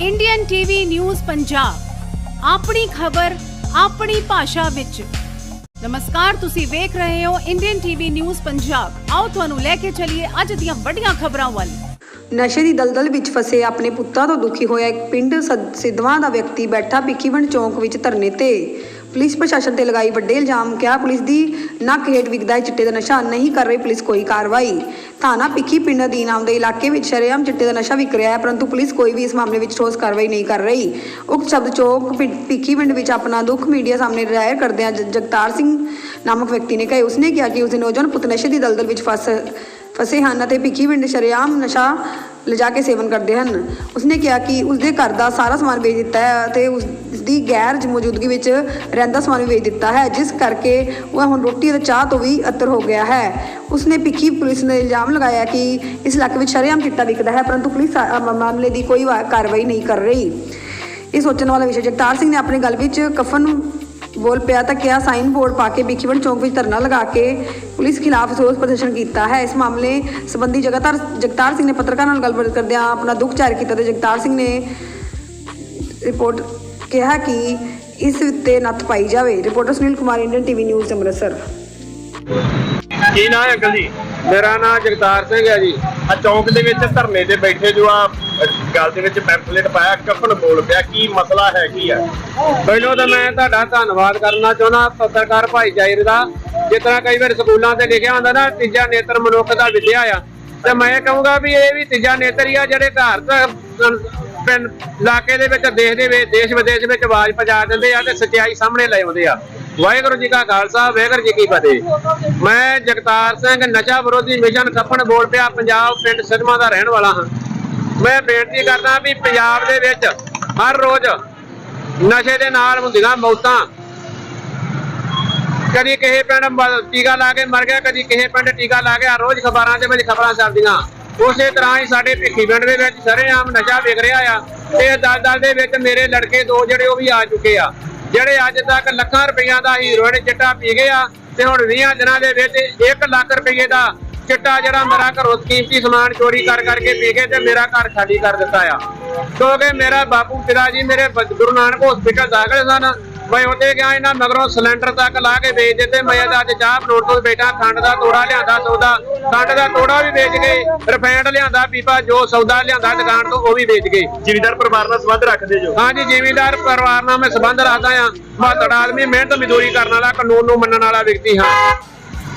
Indian TV news Punjab ਆਪਣੀ ਖਬਰ, ਆਪਣੀ ਭਾਸ਼ਾ ਵਿੱਚ। ਨਮਸਕਾਰ, ਤੁਸੀਂ ਵੇਖ ਰਹੇ ਹੋ ਇੰਡੀਅਨ ਟੀਵੀ ਨਿਊਜ਼ ਪੰਜਾਬ ਆਓ ਤੁਹਾਨੂੰ ਲੈ ਕੇ ਚੱਲੀਏ ਅੱਜ ਦੀਆਂ ਵੱਡੀਆਂ ਖਬਰਾਂ ਵੱਲ। ਨਸ਼ੇ ਦੀ ਦਲਦਲ ਵਿੱਚ ਫਸੇ ਆਪਣੇ ਪੁੱਤਾਂ ਤੋਂ ਦੁਖੀ ਹੋਇਆ ਇੱਕ ਪਿੰਡ ਸਦ- ਸਿੱਧਵਾਂ ਦਾ ਵਿਅਕਤੀ ਬੈਠਾ ਭਿੱਖੀਵਣ ਚੌਂਕ ਵਿੱਚ ਧਰਨੇ ਤੇ। ਪੁਲਿਸ ਪ੍ਰਸ਼ਾਸਨ ਤੇ ਲਗਾਈ ਵੱਡੇ ਇਲਜ਼ਾਮ, ਕਿਹਾ ਪੁਲਿਸ ਦੀ ਨੱਕ ਹੇਠ ਵਿਕਦਾ ਹੈ ਚਿੱਟੇ ਦਾ ਨਸ਼ਾ ਨਹੀਂ ਕਰ ਰਹੀ ਪੁਲਿਸ ਕੋਈ ਕਾਰਵਾਈ। ਥਾਣਾ ਭਿੱਖੀ ਪਿੰਡ ਅਧੀਨ ਆਉਂਦੇ ਇਲਾਕੇ ਵਿੱਚ ਸ਼ਰੇਆਮ ਚਿੱਟੇ ਦਾ ਨਸ਼ਾ ਵਿਕ ਰਿਹਾ ਹੈ, ਪਰੰਤੂ ਪੁਲਿਸ ਕੋਈ ਵੀ ਇਸ ਮਾਮਲੇ ਵਿੱਚ ਠੋਸ ਕਾਰਵਾਈ ਨਹੀਂ ਕਰ ਰਹੀ। ਉਕਤ ਸ਼ਬਦ ਚੌਕ ਭਿ- ਭਿੱਖੀਵਿੰਡ ਵਿੱਚ ਆਪਣਾ ਦੁੱਖ ਮੀਡੀਆ ਸਾਹਮਣੇ ਜ਼ਾਹਿਰ ਕਰਦਿਆਂ ਜਗਤਾਰ ਸਿੰਘ ਨਾਮਕ ਵਿਅਕਤੀ ਨੇ ਕਹੇ, ਉਸਨੇ ਕਿਹਾ ਕਿ ਉਸਦੇ ਨੌਜਵਾਨ ਪੁੱਤ ਨਸ਼ੇ ਦੀ ਦਲਦਲ ਵਿੱਚ ਫਸ ਫਸੇ ਹਨ ਅਤੇ ਭਿੱਖੀ ਪਿੰਡ ਸ਼ਰੇਆਮ ਨਸ਼ਾ ਲਿਜਾ ਕੇ ਸੇਵਨ ਕਰਦੇ ਹਨ। ਉਸਨੇ ਕਿਹਾ ਕਿ ਉਸਦੇ ਘਰ ਦਾ ਸਾਰਾ ਸਮਾਨ ਵੇਚ ਦਿੱਤਾ ਹੈ ਅਤੇ ਉਸ ਦੀ ਗੈਰ ਮੌਜੂਦਗੀ ਵਿੱਚ ਰਹਿੰਦਾ ਸਮਾਨ ਵੀ ਵੇਚ ਦਿੱਤਾ ਹੈ, ਜਿਸ ਕਰਕੇ ਉਹ ਹੁਣ ਰੋਟੀ ਅਤੇ ਚਾਹ ਤੋਂ ਵੀ ਅਤਰ ਹੋ ਗਿਆ ਹੈ। ਉਸਨੇ ਭਿੱਖੀ ਪੁਲਿਸ ਨੇ ਇਲਜ਼ਾਮ ਲਗਾਇਆ ਕਿ ਇਸ ਇਲਾਕੇ ਵਿੱਚ ਸ਼ਰੇਆਮ ਚਿੱਟਾ ਵਿਕਦਾ ਹੈ, ਪਰੰਤੂ ਪੁਲਿਸ ਮਾਮਲੇ ਦੀ ਕੋਈ ਵਾ- ਕਾਰਵਾਈ ਨਹੀਂ ਕਰ ਰਹੀ। ਇਹ ਸੋਚਣ ਵਾਲਾ ਵਿਸ਼ਾ ਜਗਤਾਰ ਸਿੰਘ ਨੇ ਆਪਣੀ ਗੱਲ ਵਿੱਚ ਕਫਨ ਬੋਲ ਪਿਆ ਤਾਂ ਕਿਹਾ ਸਾਈਨ ਬੋਰਡ ਪਾ ਕੇ ਭਿੱਖੀਵੰਡ ਚੌਂਕ ਵਿੱਚ ਧਰਨਾ ਲਗਾ ਕੇ ਪੁਲਿਸ ਖਿਲਾਫ ਰੋਸ ਪ੍ਰਦਰਸ਼ਨ ਕੀਤਾ ਹੈ। ਇਸ ਮਾਮਲੇ ਸੰਬੰਧੀ ਜਗਤਾਰ ਜਗਤਾਰ ਸਿੰਘ ਨੇ ਪੱਤਰਕਾਰਾਂ ਨਾਲ ਗੱਲਬਾਤ ਕਰਦਿਆਂ ਆਪਣਾ ਦੁੱਖ ਜ਼ਾਹਿਰ ਕੀਤਾ ਤੇ ਜਗਤਾਰ ਸਿੰਘ ਨੇ ਰਿਪੋਰਟ ਕਿਹਾ ਕਿ ਇਸ ਉੱਤੇ ਨੱਥ ਪਾਈ ਜਾਵੇ। Reporter Sunil Kumar, Indian TV news, Amritsar. ਕੀ ਨਾਂ ਹੈ ਅੰਕਲ ਜੀ? ਮੇਰਾ ਨਾਮ ਜਗਤਾਰ ਸਿੰਘ ਹੈ ਜੀ। ਆ ਚੌਂਕ ਦੇ ਵਿੱਚ ਧਰਨੇ ਤੇ ਬੈਠੇ ਜੋ ਆ ਗੱਲ ਦੇ ਵਿੱਚ ਪੈਂਫਲੇਟ ਪਾਇਆ ਕਫਨ ਬੋਲ ਪਿਆ ਕੀ ਮਸਲਾ ਹੈ ਕੀ ਹੈ? ਪਹਿਲਾਂ ਤਾਂ ਮੈਂ ਤੁਹਾਡਾ ਧੰਨਵਾਦ ਕਰਨਾ ਚਾਹੁੰਦਾ ਪੱਤਰਕਾਰ ਭਾਈਚਾਰੇ ਦਾ। ਜਿਸ ਤਰ੍ਹਾਂ ਕਈ ਵਾਰ ਸਕੂਲਾਂ ਤੇ ਲਿਖਿਆ ਹੁੰਦਾ ਨਾ ਤੀਜਾ ਨੇਤਰ ਮਨੁੱਖ ਦਾ ਵਿਦਿਆ ਆ। ਤੇ ਮੈਂ ਕਹੂੰਗਾ ਵੀ ਇਹ ਵੀ ਤੀਜਾ ਨੇਤਰ ਹੀ ਆ ਜਿਹੜੇ ਘਰ ਤੋਂ ਪਿੰਡ ਇਲਾਕੇ ਦੇ ਵਿੱਚ ਦੇਸ਼ ਦੇ ਵਿੱਚ ਦੇਸ਼ ਵਿਦੇਸ਼ ਵਿੱਚ ਆਵਾਜ਼ ਪਹੁੰਚਾ ਦਿੰਦੇ ਆ ਤੇ ਸੱਚਾਈ ਸਾਹਮਣੇ ਲੈ ਆਉਂਦੇ ਆ। ਵਾਹਿਗੁਰੂ ਜੀ ਕਾ ਖਾਲਸਾ, ਵਾਹਿਗੁਰੂ ਜੀ ਕੀ ਫਤਿਹ। ਮੈਂ ਜਗਤਾਰ ਸਿੰਘ, ਨਸ਼ਾ ਵਿਰੋਧੀ ਮਿਸ਼ਨ ਕੱਪਣ ਬੋਲ ਪਿਆ, ਪੰਜਾਬ ਪਿੰਡ ਸਿਧਮਾ ਦਾ ਰਹਿਣ ਵਾਲਾ ਹਾਂ। ਮੈਂ ਬੇਨਤੀ ਕਰਦਾ ਵੀ ਪੰਜਾਬ ਦੇ ਵਿੱਚ ਹਰ ਰੋਜ਼ ਨਸ਼ੇ ਦੇ ਨਾਲ ਹੁੰਦੀਆਂ ਮੌਤਾਂ। ਕਦੀ ਕਿਸੇ ਪਿੰਡ ਟੀਕਾ ਲਾ ਕੇ ਮਰ ਗਿਆ, ਕਦੀ ਕਿਸੇ ਪਿੰਡ ਟੀਕਾ ਲਾ ਗਿਆ ਰੋਜ਼ ਖਬਰਾਂ ਦੇ ਵਿੱਚ ਖਬਰਾਂ ਚੱਲਦੀਆਂ ਉਸੇ ਤਰ੍ਹਾਂ ਹੀ ਸਾਡੇ ਭਿੱਖੀ ਪਿੰਡ ਦੇ ਵਿੱਚ ਸਰੇਆਮ ਨਸ਼ਾ ਵਿਕ ਰਿਹਾ ਆ। ਤੇ ਦਲ ਦਲ ਦੇ ਵਿੱਚ ਮੇਰੇ ਲੜਕੇ ਦੋ ਜਿਹੜੇ ਉਹ ਵੀ ਆ ਚੁੱਕੇ ਆ। ਜਿਹੜੇ ਅੱਜ ਤੱਕ ਲੱਖਾਂ ਰੁਪਈਆ ਦਾ ਹੀਰੋਇਨ ਚਿੱਟਾ ਪੀ ਗਏ ਆ, ਤੇ ਹੁਣ 20 ਦਿਨਾਂ ਦੇ ਵਿੱਚ 1 ਲੱਖ ਰੁਪਈਏ ਦਾ ਚਿੱਟਾ ਜਿਹੜਾ ਮੇਰਾ ਘਰੋਂ ਕੀਮਤੀ ਸਮਾਨ ਚੋਰੀ ਕਰ ਕਰਕੇ ਪੀ ਗਏ ਤੇ ਮੇਰਾ ਘਰ ਖਾਲੀ ਕਰ ਦਿੱਤਾ ਆ। ਕਿਉਂਕਿ ਮੇਰਾ ਬਾਪੂ, ਪਿਤਾ ਜੀ ਮੇਰੇ ਗੁਰੂ ਨਾਨਕ ਹਸਪੀਟਲ ਦਾਖਲ ਸਨ ਮੈਂ ਉੱਥੇ ਗਿਆ ਇਹਨਾਂ ਮਗਰੋਂ ਸਿਲੰਡਰ ਤੱਕ ਲਾ ਕੇ ਵੇਚ ਦਿੱਤੇ। ਮੈਂ ਤਾਂ ਅੱਜ ਚਾਹ ਬਣਾਉਣ ਤੋਂ ਬੈਠਾ ਖੰਡ ਦਾ ਤੋੜਾ ਲਿਆਂਦਾ ਸੌਦਾ। ਖੰਡ ਦਾ ਤੋੜਾ ਵੀ ਵੇਚ ਗਏ ਰਿਫਾਈਂਡ ਲਿਆਂਦਾ ਪੀਪਾ ਜੋ ਸੌਦਾ ਲਿਆਂਦਾ ਦੁਕਾਨ ਤੋਂ ਉਹ ਵੀ ਵੇਚ ਗਏ। ਜ਼ਿਮੀਦਾਰ ਪਰਿਵਾਰ ਨਾਲ ਸੰਬੰਧ ਰੱਖਦੇ ਜੋ? ਹਾਂਜੀ ਜ਼ਿਮੀਂਦਾਰ ਪਰਿਵਾਰ ਨਾਲ ਮੈਂ ਸੰਬੰਧ ਰੱਖਦਾ ਆ ਮਾਤੜ ਆਦਮੀ ਮਿਹਨਤ ਮਜ਼ਦੂਰੀ ਕਰਨ ਵਾਲਾ ਕਾਨੂੰਨ ਨੂੰ ਮੰਨਣ ਵਾਲਾ ਵਿਅਕਤੀ ਹਾਂ।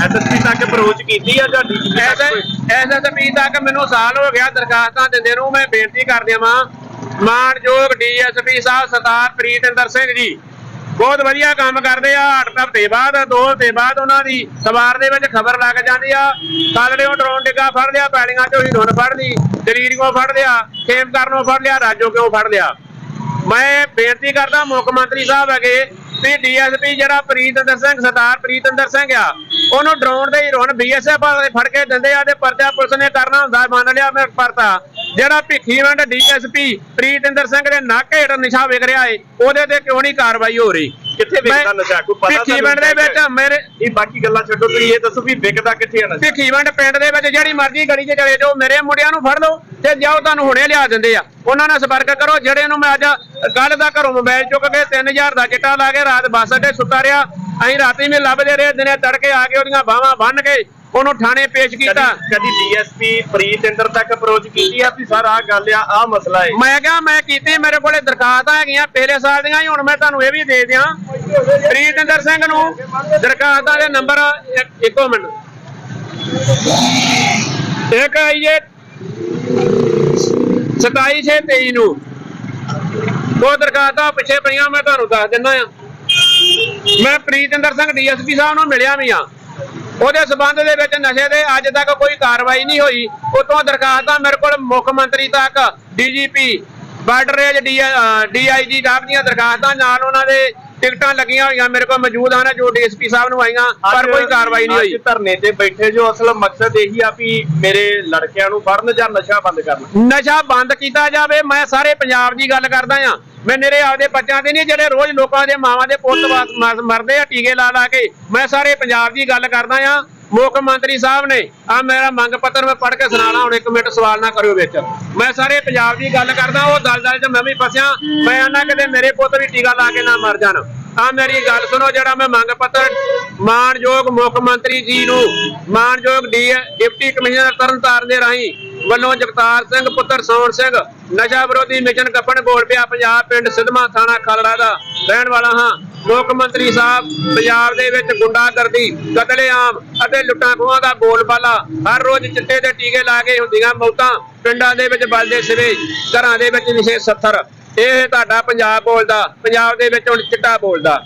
ਐਸਐਸਪੀ ਤੱਕ ਅਪਰੋਚ ਕੀਤੀ ਆ ਜਾਂ ਕੋਈ? ਐਸਐਸਪੀ ਤੱਕ ਮੈਨੂੰ ਸਾਲ ਹੋ ਗਿਆ ਦਰਖਾਸਤਾਂ ਦਿੰਦੇ ਨੂੰ ਮੈਂ ਬੇਨਤੀ ਕਰ ਦਿਆਂ ਮਾਨਯੋਗ ਡੀਐਸਪੀ ਸਾਹਿਬ ਸਰਦਾਰ ਪ੍ਰੀਤਿੰਦਰ ਸਿੰਘ ਜੀ ਬਹੁਤ ਵਧੀਆ ਕੰਮ ਕਰਦੇ ਆ। ਅੱਠ ਹਫ਼ਤੇ ਬਾਅਦ ਦੋ ਹਫ਼ਤੇ ਬਾਅਦ ਉਹਨਾਂ ਦੀ ਸਵਾਰ ਦੇ ਵਿੱਚ ਖਬਰ ਲੱਗ ਜਾਂਦੀ ਆ। ਕਾਲੜਿਓਂ ਡਰੋਨ ਡਿੱਗਾ ਫੜ ਲਿਆ ਪੈਲੀਆਂ ਚੋਂ ਹੀਰੋਨ ਫੜ ਲਈ ਦਲੀਰੀਓ ਫੜ ਲਿਆ ਖੇਮ ਕਰਨੋਂ ਫੜ ਲਿਆ ਰਾਜੋ ਕਿਉਂ ਫੜ ਲਿਆ? ਮੈਂ ਬੇਨਤੀ ਕਰਦਾ ਮੁੱਖ ਮੰਤਰੀ ਸਾਹਿਬ ਹੈਗੇ ਵੀ ਡੀਐਸਪੀ ਜਿਹੜਾ ਪ੍ਰੀਤਿੰਦਰ ਸਿੰਘ ਸਰਦਾਰ ਪ੍ਰੀਤਿੰਦਰ ਸਿੰਘ ਆ ਉਹਨੂੰ ਡਰੋਨ ਦੇ ਹੀਰੋਨ ਬੀਐਸਐਫ ਵਾਲੇ ਫੜ ਕੇ ਦਿੰਦੇ ਆ ਤੇ ਪਰਚਾ ਪੁਲਿਸ ਨੇ ਕਰਨਾ ਹੁੰਦਾ, ਮੰਨ ਲਿਆ ਮੈਂ ਪਰਤਾ। ਜਿਹੜਾ ਭਿੱਖੀਵੰਡ ਡੀਐਸਪੀ ਪ੍ਰੀਤਿੰਦਰ ਸਿੰਘ ਦੇ ਨੱਕ ਹੇਠ ਨਿਸ਼ਾ ਵਿਕ ਰਿਹਾ ਏ, ਉਹਦੇ ਤੇ ਕਿਉਂ ਨਹੀਂ ਕਾਰਵਾਈ ਹੋ ਰਹੀ? ਕਿੱਥੇ ਵਿਕਦਾ ਨਸ਼ਾ? ਕੋਈ ਪਤਾ ਭਿੱਖੀਵੰਡ ਦੇ ਵਿੱਚ ਮੇਰੇ ਇਹ ਬਾਕੀ ਗੱਲਾਂ ਛੱਡੋ ਤੁਸੀਂ ਇਹ ਦੱਸੋ ਵੀ ਵਿਕਦਾ ਕਿੱਥੇ ਆ ਨਸ਼ਾ? ਭਿੱਖੀਵੰਡ ਪਿੰਡ ਦੇ ਵਿੱਚ ਜਿਹੜੀ ਮਰਜ਼ੀ ਗਲੀ 'ਚ ਚਲੇ ਜਾਓ ਮੇਰੇ ਮੁੰਡਿਆਂ ਨੂੰ ਫੜ ਲਓ ਤੇ ਜਾਓ ਤੁਹਾਨੂੰ ਹੁਣੇ ਲਿਆ ਦਿੰਦੇ ਆ। ਉਹਨਾਂ ਨਾਲ ਸੰਪਰਕ ਕਰੋ ਜਿਹੜੇ ਨੂੰ ਮੈਂ ਅੱਜ ਕੱਲ ਦਾ ਘਰੋਂ ਮੋਬਾਈਲ ਚੁੱਕ ਕੇ 3000 ਦਾ ਚਿੱਟਾ ਲਾ ਕੇ ਰਾਤ ਬੱਸ ਅੱਡੇ ਸੁੱਤਾ ਰਿਹਾ ਅਸੀਂ ਰਾਤੀ ਵੀ ਲੱਭਦੇ ਰਹੇ ਦਿਨੇ ਤੜਕੇ ਆ ਕੇ ਉਹਦੀਆਂ ਬਾਹਾਂ ਬੰਨ ਕੇ ਉਹਨੂੰ ਥਾਣੇ ਪੇਸ਼ ਕੀਤਾ। ਕਦੀ ਡੀਐਸਪੀ ਪ੍ਰੀਤਿੰਦਰ ਤੱਕ ਅਪਰੋਚ ਕੀਤੀ ਆ ਵੀ ਸਰ ਆਹ ਗੱਲ ਆ ਆਹ ਮਸਲਾ ਹੈ ਮੈਂ ਕਿਹਾ ਮੈਂ ਕੀਤੀ ਮੇਰੇ ਕੋਲੇ ਦਰਖਾਸਤਾਂ ਹੈਗੀਆਂ ਪਿਛਲੇ ਸਾਲ ਦੀਆਂ ਹੀ ਹੁਣ ਮੈਂ ਤੁਹਾਨੂੰ ਇਹ ਵੀ ਦੇ ਦਿਆਂ। ਪ੍ਰੀਤਿੰਦਰ ਸਿੰਘ ਨੂੰ ਦਰਖਾਸਤਾਂ ਦੇ ਨੰਬਰ ਇੱਕ- ਇੱਕੋ ਮਿੰਟ। ਇੱਕ ਆਈਏ 27623 ਨੂੰ। ਉਹ ਦਰਖਾਸਤਾਂ ਪਿੱਛੇ ਪਈਆਂ ਮੈਂ ਤੁਹਾਨੂੰ ਦੱਸ ਦਿੰਦਾ ਆ। ਮੈਂ ਪ੍ਰੀਤਿੰਦਰ ਸਿੰਘ ਡੀਐਸਪੀ ਸਾਹਿਬ ਨੂੰ ਮਿਲਿਆ ਵੀ ਆ। ਉਹਦੇ ਸਬੰਧ ਦੇ ਵਿੱਚ ਨਸ਼ੇ ਦੇ ਅੱਜ ਤੱਕ ਕੋਈ ਕਾਰਵਾਈ ਨਹੀਂ ਹੋਈ। ਉਤੋਂ ਦਰਖਾਸਤਾਂ ਮੇਰੇ ਕੋਲ ਮੁੱਖ ਮੰਤਰੀ ਤੱਕ, ਡੀਜੀਪੀ ਬਾਰਡਰ ਰੇਂਜ ਡੀਆਈਜੀ ਸਾਹਿਬ ਦੀਆਂ ਦਰਖਾਸਤਾਂ, ਨਾਲ ਉਹਨਾਂ ਦੇ ਟਿਕਟਾਂ ਲੱਗੀਆਂ ਹੋਈਆਂ ਮੇਰੇ ਕੋਲ ਮੌਜੂਦ ਹਨ ਜੋ ਡੀਐਸਪੀ ਸਾਹਿਬ ਨੂੰ ਆਈਆਂ ਪਰ ਕੋਈ ਕਾਰਵਾਈ ਨਹੀਂ ਹੋਈ। ਅੱਜ ਧਰਨੇ ਤੇ ਬੈਠੇ ਜੋ ਅਸਲ ਮਕਸਦ ਇਹੀ ਆ ਵੀ ਮੇਰੇ ਲੜਕਿਆਂ ਨੂੰ ਫੜਨ ਜਾਂ ਨਸ਼ਾ ਬੰਦ ਕਰਨ। ਨਸ਼ਾ ਬੰਦ ਕੀਤਾ ਜਾਵੇ ਮੈਂ ਸਾਰੇ ਪੰਜਾਬ ਦੀ ਗੱਲ ਕਰਦਾ ਆ ਮੈਂ ਮੇਰੇ ਆਪਦੇ ਬੱਚਿਆਂ ਦੇ ਨਹੀਂ ਜਿਹੜੇ ਰੋਜ਼ ਲੋਕਾਂ ਦੇ ਮਾਵਾਂ ਦੇ ਪੁੱਤ ਮਰਦੇ ਆ ਟੀਕੇ ਲਾ ਲਾ ਕੇ ਮੈਂ ਸਾਰੇ ਪੰਜਾਬ ਦੀ ਗੱਲ ਕਰਦਾ ਆ ਮੁੱਖ ਮੰਤਰੀ ਸਾਹਿਬ ਨੇ ਆ ਮੇਰਾ ਮੰਗ ਪੱਤਰ ਮੈਂ ਪੜ੍ਹ ਕੇ ਸੁਣਾਣਾ ਹੁਣ ਇੱਕ ਮਿੰਟ ਸਵਾਲ ਨਾ ਕਰਿਓ ਵਿੱਚ। ਮੈਂ ਸਾਰੇ ਪੰਜਾਬ ਦੀ ਗੱਲ ਕਰਦਾ, ਉਹ ਦਲਦਲ 'ਚ ਮੈਂ ਵੀ ਫਸਿਆ, ਮੈਂ ਆਨਾ ਕਿਤੇ ਮੇਰੇ ਪੁੱਤ ਵੀ ਟੀਕਾ ਲਾ ਕੇ ਨਾ ਮਰ ਜਾਣ। ਆ ਮੇਰੀ ਗੱਲ ਸੁਣੋ, ਜਿਹੜਾ ਮੈਂ ਮੰਗ ਪੱਤਰ ਮਾਨਯੋਗ ਮੁੱਖ ਮੰਤਰੀ ਜੀ ਨੂੰ, ਮਾਨਯੋਗ ਡੀ ਡਿਪਟੀ ਕਮਿਸ਼ਨਰ ਤਰਨਤਾਰਨ ਦੇ ਰਾਹੀਂ ਵੱਲੋਂ ਜਗਤਾਰ ਸਿੰਘ, ਪੁੱਤਰ ਸੋਹਣ ਸਿੰਘ, ਨਸ਼ਾ ਵਿਰੋਧੀ ਮਿਸ਼ਨ ਕੱਪਣ, ਗੋਲਪਿਆ ਪੰਜਾਬ ਪਿੰਡ ਸਿਧਮਾ ਥਾਣਾ ਖਾਲੜਾ ਦਾ ਰਹਿਣ ਵਾਲਾ ਹਾਂ। ਮੁੱਖ ਮੰਤਰੀ ਸਾਹਿਬ, ਪੰਜਾਬ ਦੇ ਵਿੱਚ ਗੁੰਡਾਗਰਦੀ ਕਤਲੇਆਮ ਅਤੇ ਲੁੱਟਾਂ ਖੋਹਾਂ ਦਾ ਬੋਲਬਾਲਾ ਹਰ ਰੋਜ਼ ਚਿੱਟੇ ਦੇ ਟੀਕੇ ਲਾ ਕੇ ਹੁੰਦੀਆਂ ਮੌਤਾਂ ਪਿੰਡਾਂ ਦੇ ਵਿੱਚ ਬਲਦੇ ਸਿਵੇ, ਘਰਾਂ ਦੇ ਵਿੱਚ ਵਿਸ਼ੇਸ਼ ਸੱਥਰ। ਇਹ ਤੁਹਾਡਾ ਪੰਜਾਬ ਬੋਲਦਾ, ਪੰਜਾਬ ਦੇ ਵਿੱਚ ਹੁਣ ਚਿੱਟਾ ਬੋਲਦਾ।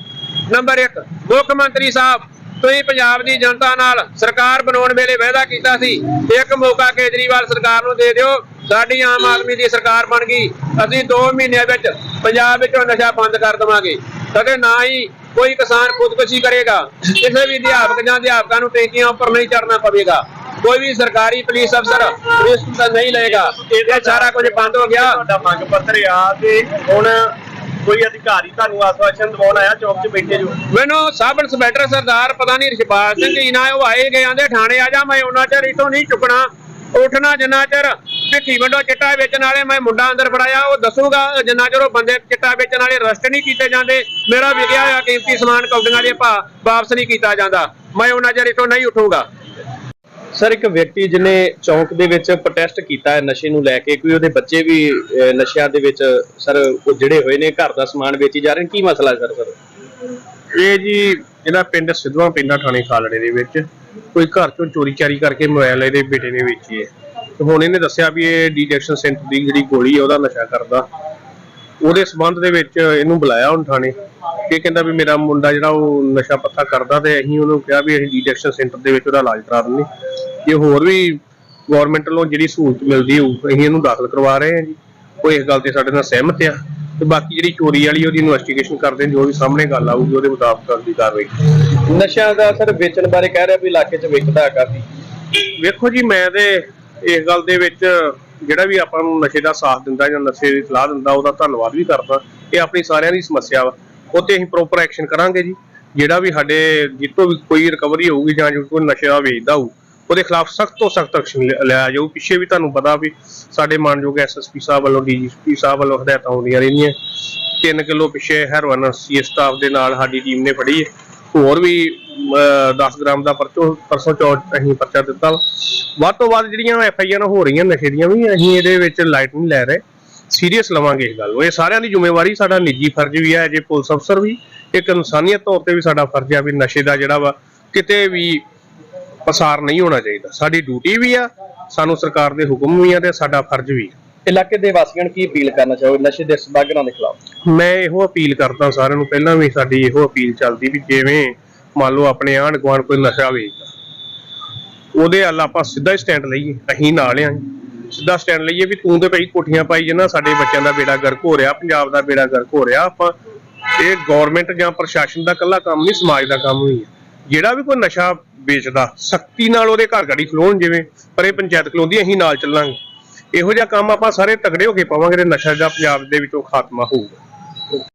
ਨੰਬਰ 1 ਮੁੱਖ ਮੰਤਰੀ ਸਾਹਿਬ, ਤੁਸੀਂ ਪੰਜਾਬ ਦੀ ਜਨਤਾ ਨਾਲ ਸਰਕਾਰ ਬਣਾਉਣ ਵੇਲੇ ਵਾਅਦਾ ਕੀਤਾ ਸੀ। ਇੱਕ ਮੌਕਾ ਕੇਜਰੀਵਾਲ ਸਰਕਾਰ ਨੂੰ ਦੇ ਦਿਓ, ਸਾਡੀ ਆਮ ਆਦਮੀ ਦੀ ਸਰਕਾਰ ਬਣ ਗਈ। ਅਸੀਂ 2 ਮਹੀਨਿਆਂ ਵਿੱਚ ਪੰਜਾਬ ਵਿੱਚੋਂ ਨਸ਼ਾ ਬੰਦ ਕਰ ਦੇਵਾਂਗੇ। ਕਦੇ ਨਾ ਹੀ ਕੋਈ ਕਿਸਾਨ ਖੁਦਕੁਸ਼ੀ ਕਰੇਗਾ ਕਿਸੇ ਵੀ ਅਧਿਆਪਕ ਜਾਂ ਅਧਿਆਪਕਾਂ ਨੂੰ ਟੈਂਕੀਆਂ ਉੱਪਰ ਨਹੀਂ ਚੜਨਾ ਪਵੇਗਾ। ਕੋਈ ਵੀ ਸਰਕਾਰੀ ਪੁਲਿਸ ਅਫਸਰ ਰਿਸਕ ਨਹੀਂ ਲਏਗਾ। ਇਹ ਸਾਰਾ ਕੁਝ ਬੰਦ ਹੋ ਗਿਆ। ਤੁਹਾਡਾ ਮੰਗ ਪੱਤਰ ਆ ਤੇ ਹੁਣ ਕੋਈ ਅਧਿਕਾਰੀ ਤੁਹਾਨੂੰ ਆਸਵਾਸ਼ਨ ਦਿਵਾਉਣ ਆਇਆ ਚੌਕ 'ਚ ਬੈਠੇ ਜੋ। ਮੈਨੂੰ ਸਬ ਇੰਸਪੈਕਟਰ ਸਰਦਾਰ ਪਤਾ ਨਹੀਂ ਰਿਸ਼ਪਾਲ ਸਿੰਘ ਜੀ ਨਾ ਉਹ ਆਏ ਗਏ ਆਂਦੇ ਥਾਣੇ ਆ ਜਾ ਮੈਂ ਉਹਨਾਂ ਚਿਰ ਇਥੋਂ ਨਹੀਂ ਚੁੱਕਣਾ। ਉੱਠਣਾ ਜਿੰਨਾ ਚਿਰ ਭਿੱਖੀ ਵੰਡੋ ਚਿੱਟਾ ਵੇਚਣ ਵਾਲੇ ਮੈਂ ਮੁੰਡਾ ਅੰਦਰ ਫੜਾਇਆ ਉਹ ਦੱਸੂਗਾ ਜਿੰਨਾ ਚਿਰ ਉਹ ਬੰਦੇ ਚਿੱਟਾ ਵੇਚਣ ਵਾਲੇ ਅਰੈਸਟ ਨਹੀਂ ਕੀਤੇ ਜਾਂਦੇ। ਮੇਰਾ ਵਿਕਿਆ ਹੋਇਆ ਕੀਮਤੀ ਸਮਾਨ ਕੌਡੀਆਂ ਦੇ ਭਾ ਵਾਪਸ ਨਹੀਂ ਕੀਤਾ ਜਾਂਦਾ। ਮੈਂ ਉਹਨਾਂ ਚਿਰ ਇਥੋਂ ਨਹੀਂ ਉੱਠੂਗਾ। ਸਰ ਇੱਕ ਵਿਅਕਤੀ ਜਿਹਨੇ ਚੌਂਕ ਦੇ ਵਿੱਚ ਪ੍ਰੋਟੈਸਟ ਕੀਤਾ ਹੈ ਨਸ਼ੇ ਨੂੰ ਲੈ ਕੇ ਕੋਈ ਉਹਦੇ ਬੱਚੇ ਵੀ ਨਸ਼ਿਆਂ ਦੇ ਵਿੱਚ ਸਰ ਉਹ ਜਿਹੜੇ ਹੋਏ ਨੇ ਘਰ ਦਾ ਸਮਾਨ ਵੇਚੀ ਜਾ ਰਹੇ ਨੇ ਕੀ ਮਸਲਾ ਹੈ ਸਰ ਸਰ? ਇਹ ਜੀ ਜਿਹੜਾ ਪਿੰਡ ਸਿੱਧਵਾਂ ਪਿੰਡਾ ਥਾਣੇ ਖਾਲੜੇ ਦੇ ਵਿੱਚ। ਕੋਈ ਘਰ ਚੋਂ ਚੋਰੀ ਚਾਰੀ ਕਰਕੇ ਮੋਬਾਈਲ ਇਹਦੇ ਬੇਟੇ ਨੇ ਵੇਚੀ ਹੈ। ਤੇ ਹੁਣ ਇਹਨੇ ਦੱਸਿਆ ਵੀ ਇਹ ਡੀਟੈਕਸ਼ਨ ਸੈਂਟਰ ਦੀ ਜਿਹੜੀ ਗੋਲੀ ਹੈ, ਉਹਦਾ ਨਸ਼ਾ ਕਰਦਾ। ਉਹਦੇ ਸਬੰਧ ਦੇ ਵਿੱਚ ਇਹਨੂੰ ਬੁਲਾਇਆ ਹੁਣ ਥਾਣੇ। ਇਹ ਕਹਿੰਦਾ ਵੀ ਮੇਰਾ ਮੁੰਡਾ ਜਿਹੜਾ ਉਹ ਨਸ਼ਾ ਪੱਤਾ ਕਰਦਾ ਤੇ ਅਸੀਂ ਉਹਨੂੰ ਕਿਹਾ ਵੀ ਅਸੀਂ ਡੀਟੈਕਸ਼ਨ ਸੈਂਟਰ ਦੇ ਵਿੱਚ ਉਹਦਾ ਇਲਾਜ ਕਰਾ ਦਿੰਦੇ ਜੇ ਹੋਰ ਵੀ ਗਵਰਨਮੈਂਟ ਵੱਲੋਂ ਜਿਹੜੀ ਸਹੂਲਤ ਮਿਲਦੀ ਹੋਊ, ਅਸੀਂ ਇਹਨੂੰ ਦਾਖਲ ਕਰਵਾ ਰਹੇ ਹਾਂ ਜੀ। ਉਹ ਇਸ ਗੱਲ ਤੇ ਸਾਡੇ ਨਾਲ ਸਹਿਮਤ ਆ। ਤੇ ਬਾਕੀ ਜਿਹੜੀ ਚੋਰੀ ਵਾਲੀ ਉਹਦੀ ਇਨਵੈਸਟੀਗੇਸ਼ਨ ਕਰਦੇ ਜੋ ਵੀ ਸਾਹਮਣੇ ਗੱਲ ਆਊਗੀ ਉਹਦੇ ਮੁਤਾਬਕ ਅਗਲੀ ਕਾਰਵਾਈ ਨਸ਼ਿਆਂ ਦਾ ਸਰ ਵੇਚਣ ਬਾਰੇ ਕਹਿ ਰਿਹਾ ਵੀ ਇਲਾਕੇ 'ਚ ਵਿਕਦਾ ਹੈ ਕਾਫੀ ਵੇਖੋ ਜੀ ਮੈਂ ਤੇ ਇਸ ਗੱਲ ਦੇ ਵਿੱਚ ਜਿਹੜਾ ਵੀ ਆਪਾਂ ਨੂੰ ਨਸ਼ੇ ਦਾ ਸਾਥ ਦਿੰਦਾ ਜਾਂ ਨਸ਼ੇ ਦੀ ਸਲਾਹ ਦਿੰਦਾ ਉਹਦਾ ਧੰਨਵਾਦ ਵੀ ਕਰਦਾ। ਇਹ ਆਪਣੀ ਸਾਰਿਆਂ ਦੀ ਸਮੱਸਿਆ ਵਾ। ਉਹ ਤੇ ਅਸੀਂ ਪ੍ਰੋਪਰ ਐਕਸ਼ਨ ਕਰਾਂਗੇ ਜੀ। ਜਿਹੜਾ ਵੀ ਸਾਡੇ ਜਿੱਤੋਂ ਵੀ ਕੋਈ ਰਿਕਵਰੀ ਹੋਊਗੀ ਜਾਂ ਜੋ ਕੋਈ ਨਸ਼ੇ ਵੇਚਦਾ ਹੋਊ ਉਹਦੇ ਖਿਲਾਫ ਸਖਤ ਤੋਂ ਸਖਤ ਐਕਸ਼ਨ ਲਿਆ ਜਾਊ। ਪਿੱਛੇ ਵੀ ਤੁਹਾਨੂੰ ਪਤਾ ਵੀ ਸਾਡੇ ਮਾਨਯੋਗ ਐਸਐਸਪੀ ਸਾਹਿਬ ਵੱਲੋਂ ਡੀਜੀਪੀ ਸਾਹਿਬ ਵੱਲੋਂ ਹਦਾਇਤਾਂ ਆਉਂਦੀਆਂ ਰਹਿੰਦੀਆਂ। 3 ਕਿਲੋ ਪਿੱਛੇ ਹੈਰੋਇਨ ਸੀ ਸਟਾਫ ਦੇ ਨਾਲ ਸਾਡੀ ਟੀਮ ਨੇ ਫੜੀ ਹੈ ਹੋਰ ਵੀ 10 ਗ੍ਰਾਮ ਦਾ ਪਰਚੋ ਪਰਸੋਂ ਚੌਥ ਅਸੀਂ ਪਰਚਾ ਦਿੱਤਾ ਵੱਧ ਤੋਂ ਵੱਧ ਜਿਹੜੀਆਂ ਐਫ ਆਈ ਆਰ ਹੋ ਰਹੀਆਂ ਨਸ਼ੇ ਦੀਆਂ ਵੀ, ਅਸੀਂ ਇਹਦੇ ਵਿੱਚ ਲਾਈਟ ਨਹੀਂ ਲੈ ਰਹੇ। ਸੀਰੀਅਸ ਲਵਾਂਗੇ ਇਸ ਗੱਲ ਨੂੰ। ਇਹ ਸਾਰਿਆਂ ਦੀ ਜ਼ਿੰਮੇਵਾਰੀ ਸਾਡਾ ਨਿੱਜੀ ਫਰਜ਼ ਵੀ ਹੈ ਜੇ ਪੁਲਿਸ ਅਫਸਰ ਵੀ, ਇੱਕ ਇਨਸਾਨੀਅਤ ਤੌਰ ਤੇ ਵੀ ਸਾਡਾ ਫਰਜ਼ ਆ ਵੀ ਨਸ਼ੇ ਦਾ ਜਿਹੜਾ ਵਾ, ਕਿਤੇ ਵੀ ਪਸਾਰ ਨਹੀਂ ਹੋਣਾ ਚਾਹੀਦਾ। ਸਾਡੀ ਡਿਊਟੀ ਵੀ ਆ ਸਾਨੂੰ ਸਰਕਾਰ ਦੇ ਹੁਕਮ ਵੀ ਆ ਤੇ ਸਾਡਾ ਫਰਜ਼ ਵੀ ਆ। ਇਲਾਕੇ ਦੇ ਵਾਸੀਆਂ ਨੂੰ ਕੀ ਅਪੀਲ ਕਰਨਾ ਚਾਹੋਗੇ? ਨਸ਼ੇ ਦੇ ਸਦਾਗਰਾਂ ਦੇ ਖਿਲਾਫ। ਮੈਂ ਇਹੋ ਅਪੀਲ ਕਰਦਾ ਸਾਰਿਆਂ ਨੂੰ ਪਹਿਲਾਂ ਵੀ ਸਾਡੀ ਇਹੋ ਅਪੀਲ ਚੱਲਦੀ ਵੀ ਜਿਵੇਂ ਮੰਨ ਲਓ ਆਪਣੇ ਆਂਢ ਗੁਆਂਢ ਕੋਈ ਨਸ਼ਾ ਵੇਚਦਾ ਉਹਦੇ ਹੱਲ ਆਪਾਂ ਸਿੱਧਾ ਹੀ ਸਟੈਂਡ ਲਈਏ ਅਸੀਂ ਨਾਲ ਆਂ। ਸਿੱਧਾ ਸਟੈਂਡ ਲਈਏ ਵੀ ਤੂੰ ਤੇ ਭਾਈ ਕੋਠੀਆਂ ਪਾਈ ਜਨਾ ਸਾਡੇ ਬੱਚਿਆਂ ਦਾ ਬੇੜਾ ਗਰਕ ਹੋ ਰਿਹਾ ਪੰਜਾਬ ਦਾ ਬੇੜਾ ਗਰਕ ਹੋ ਰਿਹਾ ਆਪਾਂ ਇਹ ਗਵਰਨਮੈਂਟ ਜਾਂ ਪ੍ਰਸ਼ਾਸਨ ਦਾ ਇਕੱਲਾ ਕੰਮ ਨਹੀਂ ਸਮਾਜ ਦਾ ਕੰਮ ਵੀ ਹੈ ਜਿਹੜਾ ਵੀ ਕੋਈ ਨਸ਼ਾ ਵੇਚਦਾ, ਸਖਤੀ ਨਾਲ ਉਹਦੇ ਘਰ ਗਾੜੀ ਖਲੋਣ ਜਿਵੇਂ, ਪਰ ਇਹ ਪੰਚਾਇਤ ਖਲੋਂਦੀ, ਅਸੀਂ ਨਾਲ ਚੱਲਾਂਗੇ। ਇਹੋ ਜਿਹਾ ਕੰਮ ਆਪਾਂ ਸਾਰੇ ਤਗੜੇ ਹੋ ਕੇ ਪਾਵਾਂਗੇ ਤੇ ਨਸ਼ਾ ਦਾ ਪੰਜਾਬ ਦੇ ਵਿੱਚੋਂ ਖਾਤਮਾ ਹੋਊਗਾ।